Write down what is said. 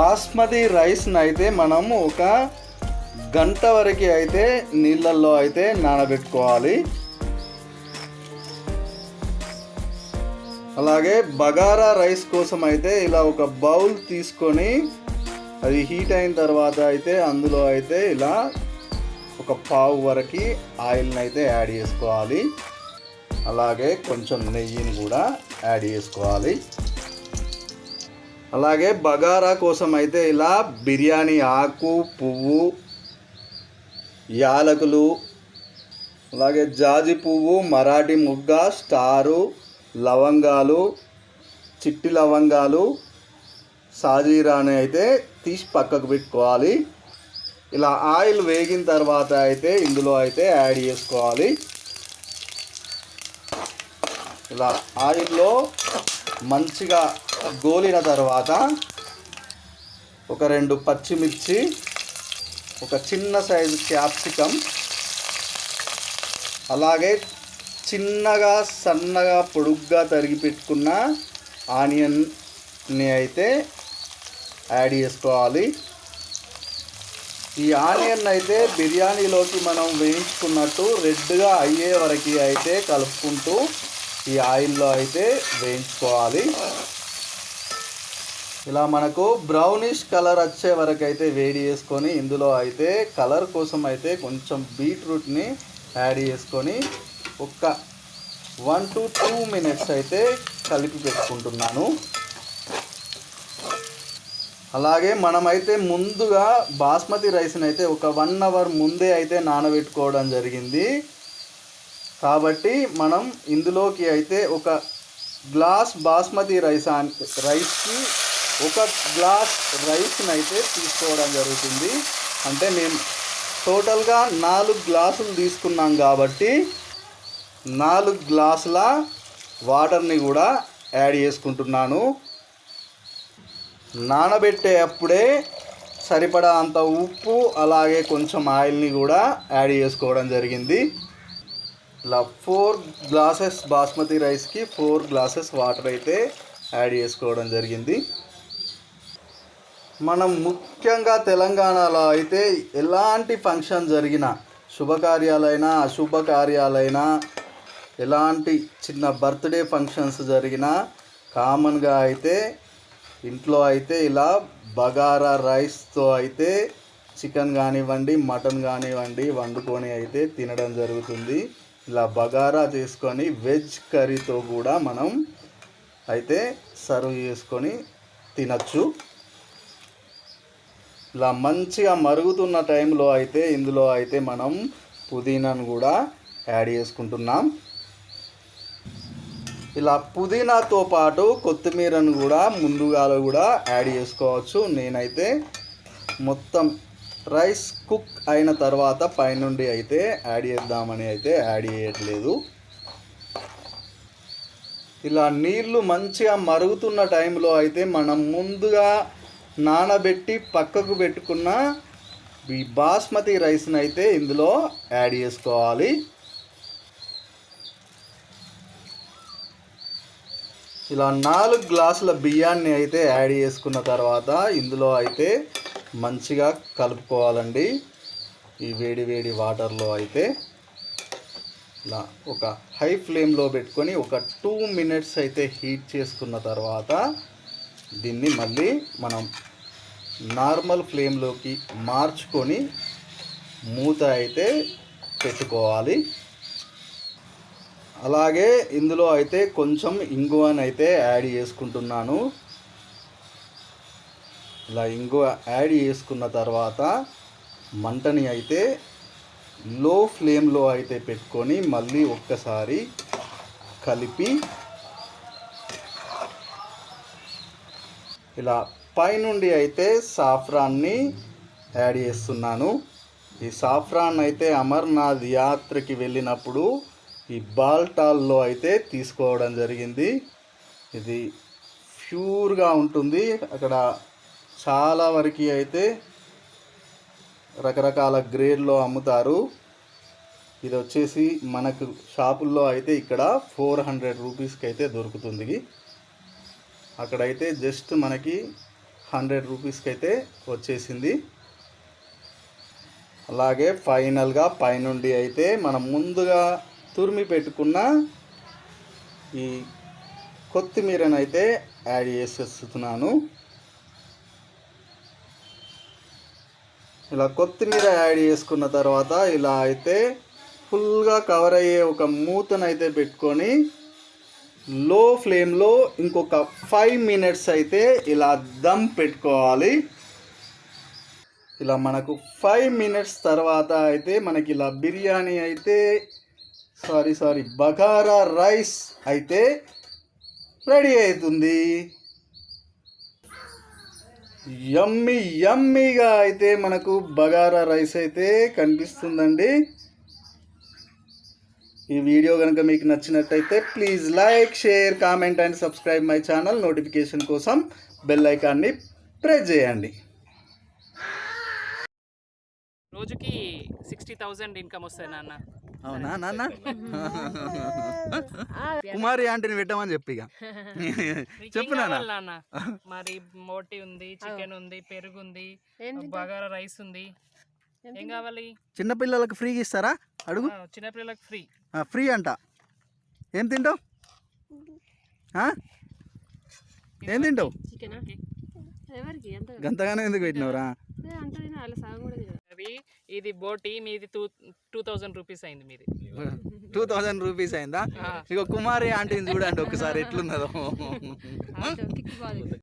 బాస్మతి రైస్ని అయితే మనము ఒక గంట వరకు అయితే నీళ్ళల్లో అయితే నానబెట్టుకోవాలి. అలాగే బగారా రైస్ కోసం అయితే ఇలా ఒక బౌల్ తీసుకొని అది హీట్ అయిన తర్వాత అయితే అందులో అయితే ఇలా ఒక పావు వరకు ఆయిల్ని అయితే యాడ్ చేసుకోవాలి. అలాగే కొంచెం నెయ్యిని కూడా యాడ్ చేసుకోవాలి. అలాగే బగారా కోసం అయితే ఇలా బిర్యానీ ఆకు పువ్వు యాలకులు అలాగే జాజి పువ్వు మరాఠీ ముగ్గ స్టారు లవంగాలు చిట్టి లవంగాలు సాజీరాని అయితే తీసి పక్కకు పెట్టుకోవాలి. ఇలా ఆయిల్ వేగిన తర్వాత అయితే ఇందులో అయితే యాడ్ చేసుకోవాలి. ఇలా ఆయిల్లో మంచిగా గోలిన తర్వాత ఒక రెండు పచ్చిమిర్చి ఒక చిన్న సైజు క్యాప్సికమ్ అలాగే చిన్నగా సన్నగా పొడుగ్గా తరిగి పెట్టుకున్న ఆనియన్ని అయితే యాడ్ చేసుకోవాలి. ఈ ఆనియన్ అయితే బిర్యానీలోకి మనం వేయించుకున్నట్టు రెడ్గా అయ్యే వరకు అయితే కలుపుకుంటూ ఈ ఆయిల్లో అయితే వేయించుకోవాలి. ఇలా మనకు బ్రౌనిష్ కలర్ వచ్చే వరకు అయితే వేడి చేసుకొని ఇందులో అయితే కలర్ కోసం అయితే కొంచెం బీట్రూట్ని యాడ్ చేసుకొని ఒక వన్ టు టూ మినిట్స్ అయితే కలిపి పెట్టుకుంటున్నాను. అలాగే మనమైతే ముందుగా బాస్మతి రైస్ని అయితే ఒక వన్ అవర్ ముందే అయితే నానబెట్టుకోవడం జరిగింది. కాబట్టి మనం ఇందులోకి అయితే ఒక గ్లాస్ బాస్మతి రైస్ రైస్కి ఒక గ్లాస్ రైస్ని అయితే తీసుకోవడం జరుగుతుంది. అంటే మేము టోటల్గా నాలుగు గ్లాసులు తీసుకున్నాం కాబట్టి నాలుగు గ్లాసుల వాటర్ని కూడా యాడ్ చేసుకుంటున్నాను. నానబెట్టే అప్పుడే సరిపడా అంత ఉప్పు అలాగే కొంచెం ఆయిల్ని కూడా యాడ్ చేసుకోవడం జరిగింది. ఇలా ఫోర్ గ్లాసెస్ బాస్మతి రైస్కి ఫోర్ గ్లాసెస్ వాటర్ అయితే యాడ్ చేసుకోవడం జరిగింది. మనం ముఖ్యంగా తెలంగాణలో అయితే ఎలాంటి ఫంక్షన్ జరిగినా శుభకార్యాలైనా అశుభకార్యాలైనా ఎలాంటి చిన్న బర్త్డే ఫంక్షన్స్ జరిగినా కామన్గా అయితే ఇంట్లో అయితే ఇలా బగారా రైస్తో అయితే చికెన్ కానివ్వండి మటన్ కానివ్వండి వండుకొని అయితే తినడం జరుగుతుంది. ఇలా బగారా చేసుకొని వెజ్ కర్రీతో కూడా మనం అయితే సర్వ్ చేసుకొని తినచ్చు. ఇలా మంచిగా మరుగుతున్న టైంలో అయితే ఇందులో అయితే మనం పుదీనాను కూడా యాడ్ చేసుకుంటున్నాం. ఇలా పుదీనాతో పాటు కొత్తిమీరను కూడా ముందుగా కూడా యాడ్ చేసుకోవచ్చు. నేనైతే మొత్తం రైస్ కుక్ అయిన తర్వాత పైనుండి అయితే యాడ్ చేద్దామని అయితే యాడ్ చేయట్లేదు. ఇలా నీళ్ళు మంచిగా మరుగుతున్న టైంలో అయితే మనం ముందుగా నానబెట్టి పక్కకు పెట్టుకున్న ఈ బాస్మతి రైస్ని అయితే ఇందులో యాడ్ చేసుకోవాలి. ఇలా నాలుగు గ్లాసుల బియ్యాన్ని అయితే యాడ్ చేసుకున్న తర్వాత ఇందులో అయితే మంచిగా కలుపుకోవాలండి. ఈ వేడి వేడి వాటర్లో అయితే ఇలా ఒక హై ఫ్లేమ్లో పెట్టుకొని ఒక టూ మినిట్స్ అయితే హీట్ చేసుకున్న తర్వాత దీన్ని మళ్ళీ మనం నార్మల్ ఫ్లేమ్లోకి మార్చుకొని మూత అయితే పెట్టుకోవాలి. అలాగే ఇందులో అయితే కొంచెం ఇంగువని అయితే యాడ్ చేసుకుంటున్నాను. ఇలా ఇంగువ యాడ్ చేసుకున్న తర్వాత మంటని అయితే లో ఫ్లేమ్లో అయితే పెట్టుకొని మళ్ళీ ఒక్కసారి కలిపి ఇలా పైనుండి అయితే సాఫ్రాన్ని యాడ్ చేస్తున్నాను. ఈ సాఫ్రాన్ అయితే అమర్నాథ్ యాత్రకి వెళ్ళినప్పుడు ఈ బాల్టాల్లో అయితే తీసుకోవడం జరిగింది. ఇది ప్యూర్గా ఉంటుంది. అక్కడ చాలా వరకు అయితే రకరకాల గ్రేడ్లో అమ్ముతారు. ఇది వచ్చేసి మనకు షాపుల్లో అయితే ఇక్కడ ఫోర్ హండ్రెడ్ రూపీస్కి అయితే దొరుకుతుంది. అక్కడైతే జస్ట్ మనకి హండ్రెడ్ రూపీస్కి అయితే వచ్చేసింది. అలాగే ఫైనల్గా పైనుండి అయితే మనం ముందుగా తురిమి పెట్టుకున్న ఈ కొత్తిమీరను అయితే యాడ్ చేసేస్తున్నాను. ఇలా కొత్తిమీర యాడ్ చేసుకున్న తర్వాత ఇలా అయితే ఫుల్గా కవర్ అయ్యే ఒక మూతనైతే పెట్టుకొని లో ఫ్లేమ్లో ఇంకొక ఫైవ్ మినిట్స్ అయితే ఇలా దమ్ పెట్టుకోవాలి. ఇలా మనకు ఫైవ్ మినిట్స్ తర్వాత అయితే మనకి ఇలా బిర్యానీ అయితే సారీ సారీ బగారా రైస్ అయితే రెడీ అవుతుంది. యమ్మీ యమ్మీగా అయితే మనకు బగారా రైస్ అయితే కనిపిస్తుందండి. ఈ వీడియో కనుక మీకు నచ్చినట్టయితే please like share comment and subscribe my channel notification కోసం బెల్ ఐకాన్ని ప్రెస్ చేయండి. రోజుకి సిక్స్టీ థౌజండ్ ఇన్కమ్ వస్తుంది నాన్న. అవునా నాన్న? కుమారి ఆంటీని పెట్టమని చెప్పి ఇక. చెప్పు నాన్న. మరి మోటి ఉంది చికెన్ ఉంది పెరుగు ఉంది బగారా రైస్ ఉంది. ఏం కావాలి? చిన్నపిల్లలకు ఫ్రీగా ఇస్తారా? అడుగు. చిన్నపిల్లలకు ఫ్రీ. ఫ్రీ అంట. ఏం తింటావు? ఆ? ఏం తింటావు? చికెనా? ఎవరికి? ఎంత? గంతగానే ఎందుకు పెట్టినవరా. అది ఇది బోటి మీది టూ టూ థౌజండ్ రూపీస్ అయింది మీది. టూ థౌజండ్ రూపీస్ అయిందా. ఇక కుమారి ఆంటీని చూడండి ఒకసారి ఎట్లున్నదో.